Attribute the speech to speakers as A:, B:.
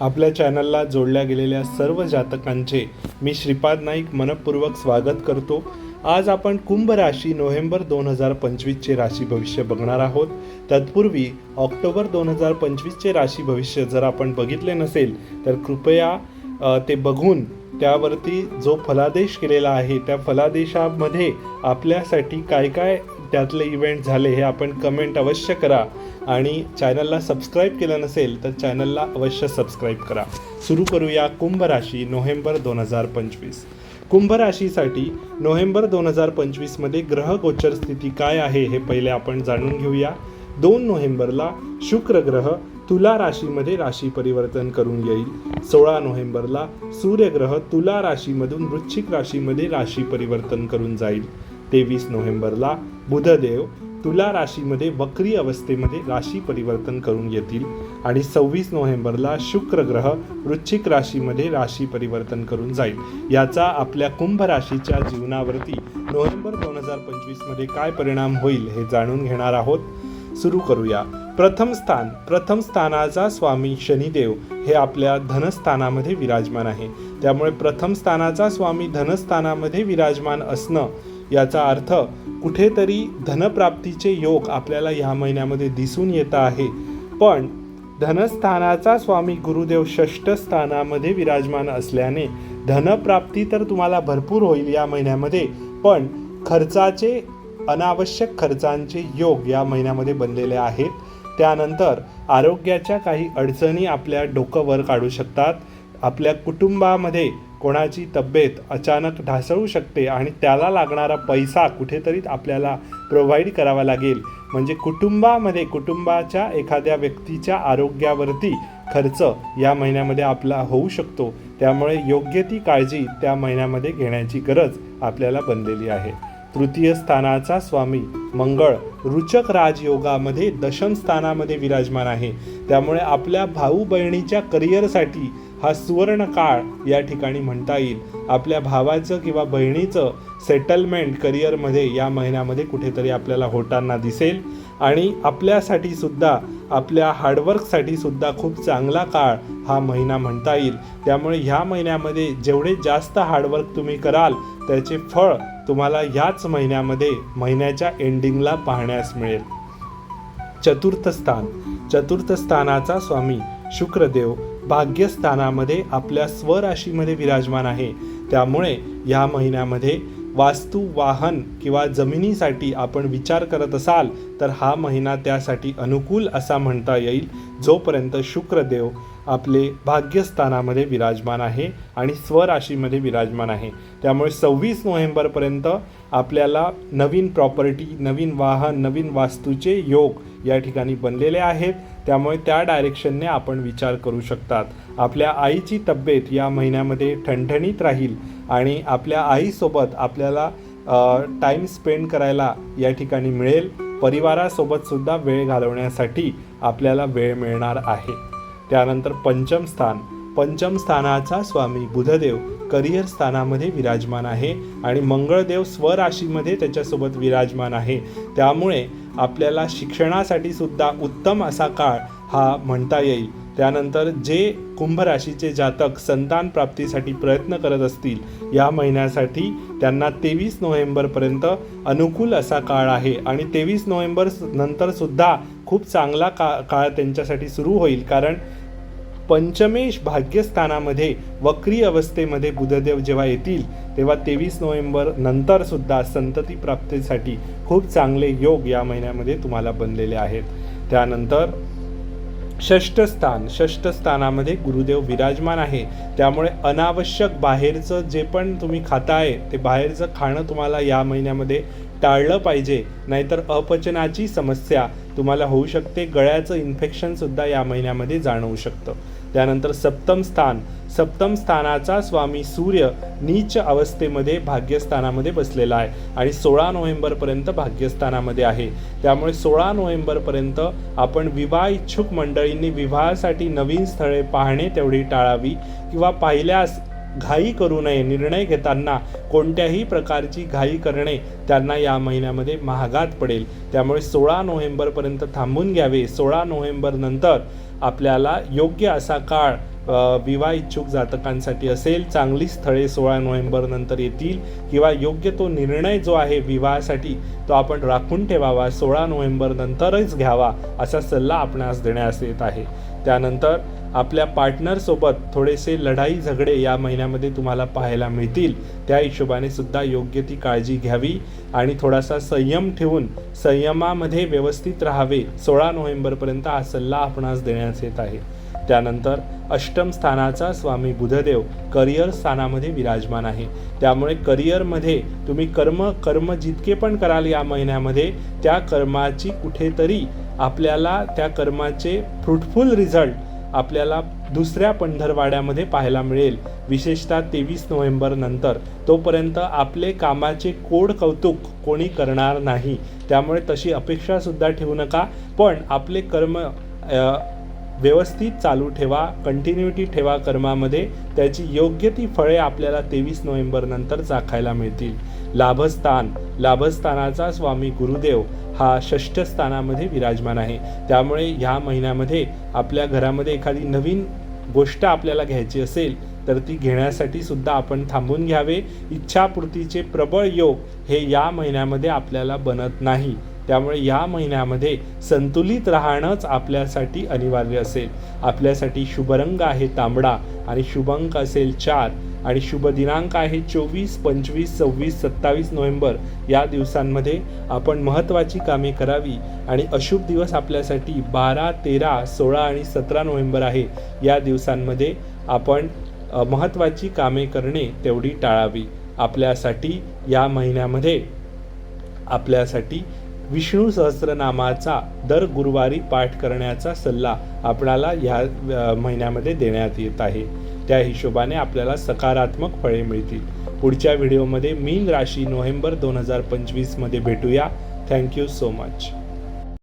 A: आपल्या चॅनलला जोडल्या गेलेल्या सर्व जातकांचे मी श्रीपाद नाईक मनपूर्वक स्वागत करतो. आज आपण कुंभ राशी नोव्हेंबर दोन हजार पंचवीसचे राशी भविष्य बघणार आहोत. तत्पूर्वी ऑक्टोबर दोन हजार पंचवीसचे राशी भविष्य जर आपण बघितले नसेल तर कृपया ते बघून त्यावरती जो फलादेश केलेला आहे त्या फलादेशामध्ये आपल्यासाठी काय काय त्यातले इव्हेंट झाले हे आपण कमेंट अवश्य करा. आणि चॅनलला सबस्क्राईब केलं नसेल तर चॅनलला अवश्य सबस्क्राईब करा. सुरू करूया कुंभ राशी नोव्हेंबर दोन हजार पंचवीस. कुंभ राशीसाठी नोव्हेंबर दोन हजार पंचवीसमध्ये ग्रह गोचर स्थिती काय आहे हे पहिले आपण जाणून घेऊया. दोन नोव्हेंबरला शुक्र ग्रह तुला राशीमध्ये राशी परिवर्तन करून येईल. सोळा नोव्हेंबरला सूर्यग्रह तुला राशीमधून वृश्चिक राशीमध्ये राशी परिवर्तन करून जाईल. तेवीस नोव्हेंबरला बुधदेव तुला राशीमध्ये वक्री अवस्थेमध्ये राशी परिवर्तन करून येतील. आणि सव्वीस नोव्हेंबरला शुक्र ग्रह वृश्चिक राशीमध्ये राशी परिवर्तन करून जाईल. याचा आपल्या कुंभ राशीच्या जीवनावरती नोव्हेंबर दोन हजार पंचवीसमध्ये काय परिणाम होईल हे जाणून घेणार आहोत. सुरू करूया. प्रथम स्थान प्रथम स्थानाचा स्वामी शनिदेव हे आपल्या धनस्थानामध्ये विराजमान आहे. त्यामुळे प्रथम स्थानाचा स्वामी धनस्थानामध्ये विराजमान असणं याचा अर्थ कुठेतरी धनप्राप्तीचे योग आपल्याला ह्या महिन्यामध्ये दिसून येत आहे. पण धनस्थानाचा स्वामी गुरुदेव षष्ठ स्थानामध्ये विराजमान असल्याने धनप्राप्ती तर तुम्हाला भरपूर होईल या महिन्यामध्ये पण खर्चाचे अनावश्यक खर्चांचे योग या महिन्यामध्ये बनलेले आहेत. त्यानंतर आरोग्याच्या काही अडचणी आपल्या डोकं वर काढू शकतात. आपल्या कुटुंबामध्ये कोणाची तब्येत अचानक ढासळू शकते आणि त्याला लागणारा पैसा कुठेतरी आपल्याला प्रोव्हाइड करावा लागेल. म्हणजे कुटुंबामध्ये कुटुंबाच्या एखाद्या व्यक्तीच्या आरोग्यावरती खर्च या महिन्यामध्ये आपला होऊ शकतो. त्यामुळे योग्य ती काळजी त्या महिन्यामध्ये घेण्याची गरज आपल्याला बनलेली आहे. तृतीय स्थानाचा स्वामी. मंगळ रुचक राजयोगामध्ये दशम स्थानामध्ये विराजमान आहे. त्यामुळे आपल्या भाऊ बहिणीच्या करिअरसाठी हा सुवर्ण काळ या ठिकाणी म्हणता येईल. आपल्या भावाचं किंवा बहिणीचं सेटलमेंट करिअरमध्ये या महिन्यामध्ये कुठेतरी आपल्याला होताना दिसेल. आणि आपल्यासाठी सुद्धा आपल्या हार्डवर्कसाठी सुद्धा खूप चांगला काळ हा महिना म्हणता येईल. त्यामुळे ह्या महिन्यामध्ये जेवढे जास्त हार्डवर्क तुम्ही कराल त्याचे फळ तुम्हाला याच महिन्यामध्ये महिन्याच्या एंडिंगला पाहण्यास मिळेल. चतुर्थ स्थान. चतुर्थ स्थानाचा स्वामी शुक्रदेव भाग्यस्थानामध्ये आपल्या स्वराशीमध्ये विराजमान आहे. त्यामुळे या महिन्यामध्ये वास्तू वाहन किंवा जमिनीसाठी आपण विचार करत असाल तर हा महिना त्यासाठी अनुकूल असा म्हणता येईल जोपर्यंत शुक्रदेव आपले भाग्यस्थानामध्ये विराजमान आहे आणि स्वराशीमध्ये विराजमान आहे. त्यामुळे सव्वीस नोव्हेंबरपर्यंत आपल्याला नवीन प्रॉपर्टी नवीन वाहन नवीन वास्तूचे योग या ठिकाणी बनलेले आहेत. त्यामुळे त्या डायरेक्शनने आपण विचार करू शकतात. आपल्या आईची तब्येत या महिन्यामध्ये ठणठणीत राहील आणि आपल्या आईसोबत आपल्याला टाईम स्पेंड करायला या ठिकाणी मिळेल. परिवारासोबतसुद्धा वेळ घालवण्यासाठी आपल्याला वेळ मिळणार आहे. त्यानंतर पंचम स्थान. पंचम स्थानाचा स्वामी बुधदेव करिअर स्थानामध्ये विराजमान आहे आणि मंगळदेव स्वराशीमध्ये त्याच्यासोबत विराजमान आहे. त्यामुळे आपल्याला शिक्षणासाठी सुद्धा उत्तम असा काळ हा म्हणता येईल. त्यानंतर जे कुंभ राशीचे जातक संतान प्राप्तीसाठी प्रयत्न करत असतील या महिन्यासाठी त्यांना तेवीस नोव्हेंबरपर्यंत अनुकूल असा काळ आहे आणि तेवीस नोव्हेंबर नंतर सुद्धा खूप चांगला का काळ त्यांच्यासाठी सुरू होईल. कारण पंचमेश भाग्यस्थानामध्ये वक्री अवस्थेमध्ये बुधदेव जेव्हा येतील तेव्हा तेवीस नोव्हेंबर नंतर सुद्धा संतती प्राप्तीसाठी खूप चांगले योग या महिन्यामध्ये तुम्हाला बनलेले आहेत. त्यानंतर षष्ठ स्थान. गुरुदेव विराजमान आहे. त्यामुळे अनावश्यक बाहेरचं जे पण तुम्ही खाताय ते बाहेरचं खाणं तुम्हाला या महिन्यामध्ये टाळलं पाहिजे नाहीतर अपचनाची समस्या तुम्हाला होऊ शकते. गळ्याचं इन्फेक्शनसुद्धा या महिन्यामध्ये जाणवू शकतं. त्यानंतर सप्तम स्थान. सप्तम स्थानाचा स्वामी सूर्य नीच अवस्थेमध्ये भाग्यस्थानामध्ये बसलेला आहे आणि सोळा नोव्हेंबरपर्यंत भाग्यस्थानामध्ये आहे. त्यामुळे सोळा नोव्हेंबरपर्यंत आपण विवाह इच्छुक मंडळींनी विवाहासाठी नवीन स्थळे पाहणे तेवढी टाळावी किंवा पाहिल्यास घाई करू नये. निर्णय घेताना कोणत्याही प्रकारची घाई करणे त्यांना या महिन्यामध्ये महागात पडेल. त्यामुळे सोळा नोव्हेंबरपर्यंत थांबून घ्यावे. सोळा नोव्हेंबरनंतर आपल्याला योग्य असा काळ विवाह इच्छुक जातकांसाठी असेल चांगली स्थळे सोळा नोव्हेंबर नंतर येतील किंवा योग्य तो निर्णय जो आहे विवाहासाठी तो आपण राखून ठेवावा सोळा नोव्हेंबर नंतरच घ्यावा असा सल्ला आपणास देण्यास येत आहे. त्यानंतर आपल्या पार्टनरसोबत थोडेसे लढाई झगडे या महिन्यामध्ये तुम्हाला पाहायला मिळतील. त्या हिशोबाने सुद्धा योग्य ती काळजी घ्यावी आणि थोडासा संयम ठेवून संयमामध्ये व्यवस्थित राहावे सोळा नोव्हेंबरपर्यंत हा सल्ला आपणास देण्यात येत आहे. त्यानंतर अष्टम स्थानाचा स्वामी बुधदेव करिअर स्थानामध्ये विराजमान आहे. त्यामुळे करिअरमध्ये तुम्ही कर्म कर्म जितके पण कराल या महिन्यामध्ये त्या कर्माची कुठेतरी आपल्याला त्या कर्माचे फ्रुटफुल रिझल्ट आपल्याला दुसऱ्या पंढरवाड्यामध्ये पाहायला मिळेल. विशेषतः तेवीस नोव्हेंबर नंतर. तोपर्यंत आपले कामाचे कोड कौतुक कोणी करणार नाही. त्यामुळे तशी अपेक्षासुद्धा ठेवू नका. पण आपले कर्म अ, व्यवस्थित चालू ठेवा कंटिन्युटी ठेवा कर्मामध्ये. त्याची योग्य ती फळे आपल्याला तेवीस नोव्हेंबर नंतर चाखायला मिळतील. लाभस्थान लाभस्थानाचा स्वामी गुरुदेव हा षष्ठस्थानामध्ये विराजमान आहे. त्यामुळे ह्या महिन्यामध्ये आपल्या घरामध्ये एखादी नवीन गोष्ट आपल्याला घ्यायची असेल तर ती घेण्यासाठी सुद्धा आपण थांबून घ्यावे. इच्छापूर्तीचे प्रबळ योग हे या महिन्यामध्ये आपल्याला बनत नाही. त्यामुळे या महिन्यामध्ये संतुलित राहणंच आपल्यासाठी अनिवार्य असेल. आपल्यासाठी शुभरंग आहे तांबडा आणि शुभंक असेल चार आणि शुभ दिनांक आहे चोवीस पंचवीस सव्वीस सत्तावीस नोव्हेंबर. या दिवसांमध्ये आपण महत्त्वाची कामे करावी आणि अशुभ दिवस आपल्यासाठी बारा तेरा सोळा आणि सतरा नोव्हेंबर आहे. या दिवसांमध्ये आपण महत्त्वाची कामे करणे तेवढी टाळावी. आपल्यासाठी या महिन्यामध्ये आपल्यासाठी विष्णू सहस्रनामाचा दर गुरुवारी पाठ करण्याचा सल्ला आपणाला ह्या महिन्यामध्ये देण्यात येत आहे. त्या हिशोबाने आपल्याला सकारात्मक फळे मिळतील. पुढच्या व्हिडिओमध्ये मीन राशी नोव्हेंबर दोन हजार पंचवीसमध्ये भेटूया. Thank you so much.